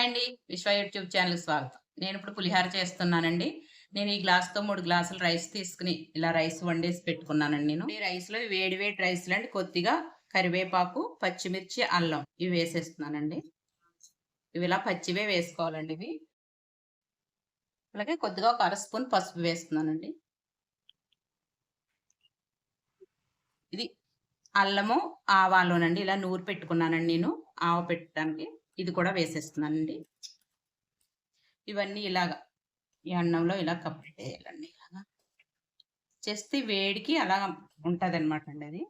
Hi అండి. విశ్వ YouTube channel స్వాగతం. నేను ఇప్పుడు పులిహార చేస్తున్నానండి. నేను ఈ గ్లాస్తో మూడు గ్లాసులు రైస్ తీసుకుని ఇలా రైస్ వండేసి పెట్టుకున్నానండి నేను. ఈ రైస్లో వేడి వేడి రైస్లో అండి. కొద్దిగా కరివేపాకు పచ్చిమిర్చి అల్లం ఇవి వేసేస్తున్నానండి. ఇవి ఇలా పచ్చివే వేసుకోవాలండి ఇవి. అలాగే కొద్దిగా ఒక అర స్పూన్ పసుపు వేస్తున్నానండి. ఇది అల్లము ఆవాలోనండి. ఇలా నూరు పెట్టుకున్నానండి నేను. ఆవ పెట్టడానికి. ఇది కూడా వేసేస్తున్నానండి. ఇవన్నీ ఇలాగా ఈ అన్నంలో ఇలా కప్పెట్టేయాలండి ఇలాగా. చేస్తే వేడికి అలా ఉంటుంది అనమాట అండి అది.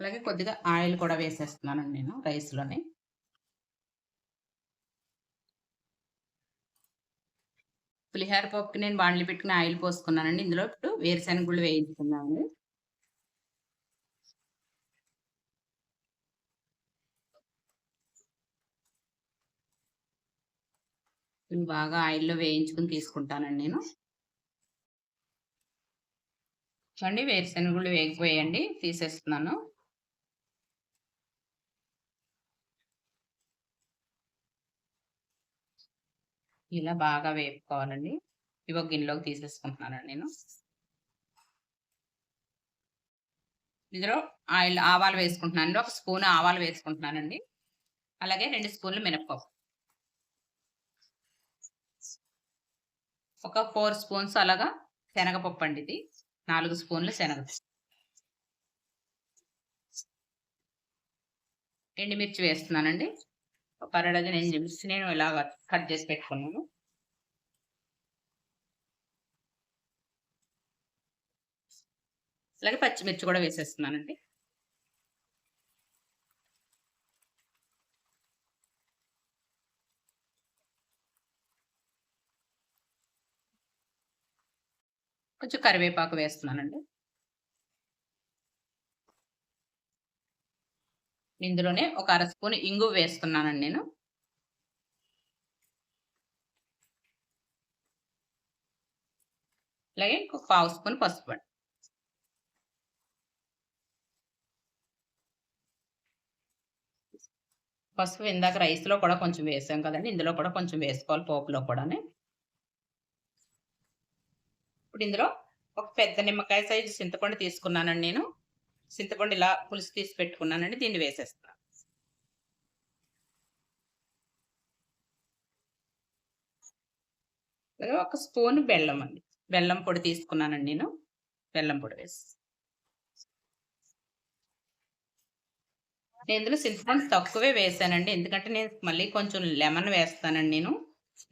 అలాగే కొద్దిగా ఆయిల్ కూడా వేసేస్తున్నానండి నేను రైస్లోనే. పులిహార పప్పుకి నేను బాండ్లు పెట్టుకుని ఆయిల్ పోసుకున్నానండి. ఇందులో ఇప్పుడు వేరుశనగ గుళ్ళు వేయించుకున్నామండి బాగా ఆయిల్లో వేయించుకుని తీసుకుంటానండి నేను. చూడండి వేరుశనగలు వేగిపోయండి తీసేస్తున్నాను. ఇలా బాగా వేపుకోవాలండి. ఇవో గిన్నెలోకి తీసేసుకుంటున్నానండి నేను. ఇందులో ఆయిల్ ఆవాలు వేసుకుంటున్నానండి. ఒక స్పూన్ ఆవాలు వేసుకుంటున్నానండి. అలాగే రెండు స్పూన్లు మినప్పప్పు. ఒక ఫోర్ స్పూన్స్ అలాగా శనగపప్పు అండి ఇది. నాలుగు స్పూన్లు శనగపప్పు. ఎండుమిర్చి వేస్తున్నానండి. ఒక అర డజన్ ఎండుమిర్చి నేను ఇలాగ కట్ చేసి పెట్టుకున్నాను. అలాగే పచ్చిమిర్చి కూడా వేసేస్తున్నానండి. కొంచెం కరివేపాకు వేస్తున్నానండి. ఇందులోనే ఒక అర స్పూన్ ఇంగు వేస్తున్నానండి నేను. అలాగే ఒక పావు స్పూన్ పసుపు పసుపు ఇందాక రైస్లో కూడా కొంచెం వేసాం కదండి ఇందులో కూడా కొంచెం వేసుకోవాలి పోపులో కూడా ఇప్పుడు ఇందులో ఒక పెద్ద నిమ్మకాయ సైజు చింతపండు తీసుకున్నానండి నేను. చింతపండు ఇలా పులుసు తీసి పెట్టుకున్నానండి దీన్ని వేసేస్తాను ఒక స్పూన్ బెల్లం అండి. బెల్లం పొడి తీసుకున్నానండి నేను. బెల్లం పొడి వేసి. నేను ఇందులో చింతపండు తక్కువే వేసానండి. ఎందుకంటే నేను మళ్ళీ కొంచెం లెమన్ వేస్తానండి నేను.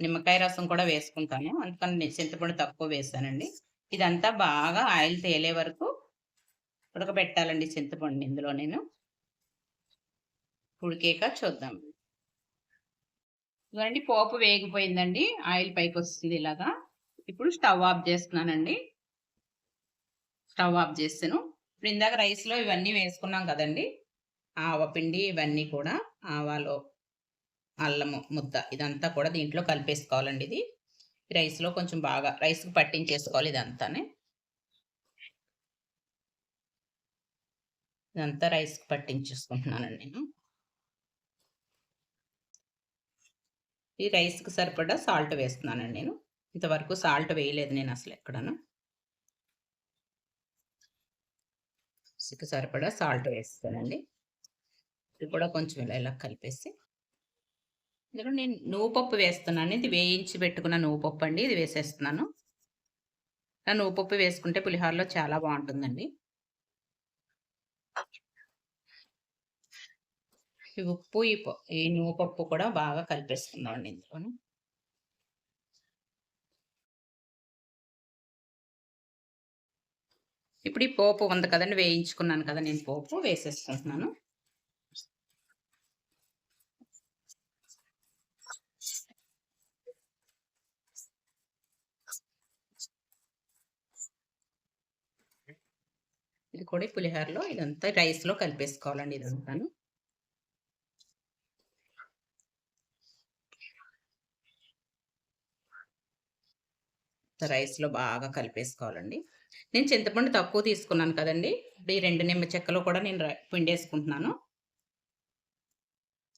నిమ్మకాయ రసం కూడా వేసుకుంటాను. అందుకని నేను చింతపండు తక్కువ వేసానండి. ఇదంతా బాగా ఆయిల్ తేలే వరకు ఉడకబెట్టాలండి చింతపండు ఇందులో నేను. ఉడికేక చూద్దాం. ఇదండి పోపు వేగిపోయిందండి. ఆయిల్ పైకి వస్తుంది ఇలాగా. ఇప్పుడు స్టవ్ ఆఫ్ చేస్తున్నానండి. స్టవ్ ఆఫ్ చేస్తాను. ఇప్పుడు ఇందాక రైస్లో ఇవన్నీ వేసుకున్నాం కదండి. ఆవపిండి ఇవన్నీ కూడా ఆవాలు అల్లము ముద్ద ఇదంతా కూడా దీంట్లో కలిపేసుకోవాలండి ఇది. రైస్లో కొంచెం బాగా రైస్కి పట్టించేసుకోవాలి ఇదంతానే. ఇదంతా రైస్కి పట్టించేసుకుంటున్నానండి నేను. ఈ రైస్కి సరిపడా సాల్ట్ వేస్తున్నానండి నేను. ఇంతవరకు సాల్ట్ వేయలేదు నేను అసలు ఎక్కడను. సరిపడా సాల్ట్ వేస్తానండి. ఇది కూడా కొంచెం ఇలా ఇలా కలిపేసి ఇందులో నేను నువ్వుపప్పు వేస్తున్నాను. ఇది వేయించి పెట్టుకున్న నువ్వుపప్పు అండి. ఇది వేసేస్తున్నాను. నువ్వుపప్పు వేసుకుంటే పులిహోరలో చాలా బాగుంటుందండి. ఈ ఉప్పు ఈ ఈ నువ్వుపప్పు కూడా బాగా కలిపేసుకుందామండి ఇందులో ఇప్పుడు ఈ పోపు ఉంది కదండి. వేయించుకున్నాను కదా నేను పోపు వేసేసుకుంటున్నాను. కూడా పులిహోరలో ఇదంతా రైస్లో కలిపేసుకోవాలండి ఇదంతాను. రైస్లో బాగా కలిపేసుకోవాలండి. నేను చింతపండు తక్కువ తీసుకున్నాను కదండి. ఈ రెండు నిమ్మ చెక్కలో కూడా నేను పిండేసుకుంటున్నాను.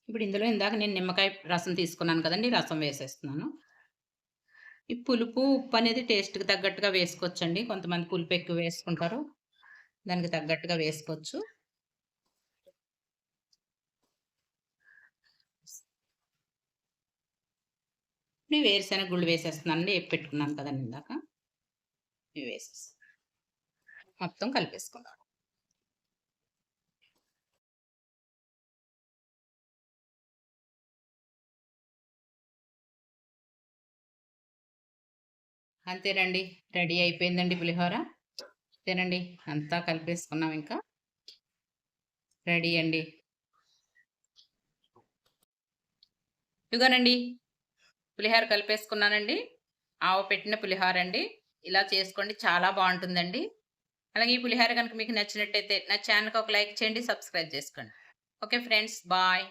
ఇప్పుడు ఇందులో ఇందాక నేను నిమ్మకాయ రసం తీసుకున్నాను కదండి రసం వేసేస్తున్నాను. ఈ పులుపు ఉప్పు అనేది టేస్ట్కి తగ్గట్టుగా వేసుకోవచ్చండి. కొంతమంది పులుపు ఎక్కువ వేసుకుంటారు. దానికి తగ్గట్టుగా వేసుకోవచ్చు. ఇప్పుడు వేరుశెనగ గుళ్ళు వేసేస్తున్నానండి వేపి పెట్టుకున్నాను కదండి ఇందాక. ఇవి వేసేస్తాను మొత్తం కలిపేసుకుందాం. అంతేనండి రెడీ అయిపోయిందండి పులిహోర. అంతేనండి అంతా కలిపేసుకున్నాం ఇంకా. రెడీ అండి. ఇదిగోనండి. పులిహోర కలిపేసుకున్నానండి. ఆవు పెట్టిన పులిహోర అండి. ఇలా చేసుకోండి చాలా బాగుంటుందండి. అలాగే ఈ పులిహోర కనుక మీకు నచ్చినట్టయితే నా ఛానల్కి ఒక లైక్ చేయండి సబ్స్క్రైబ్ చేసుకోండి. Okay friends bye.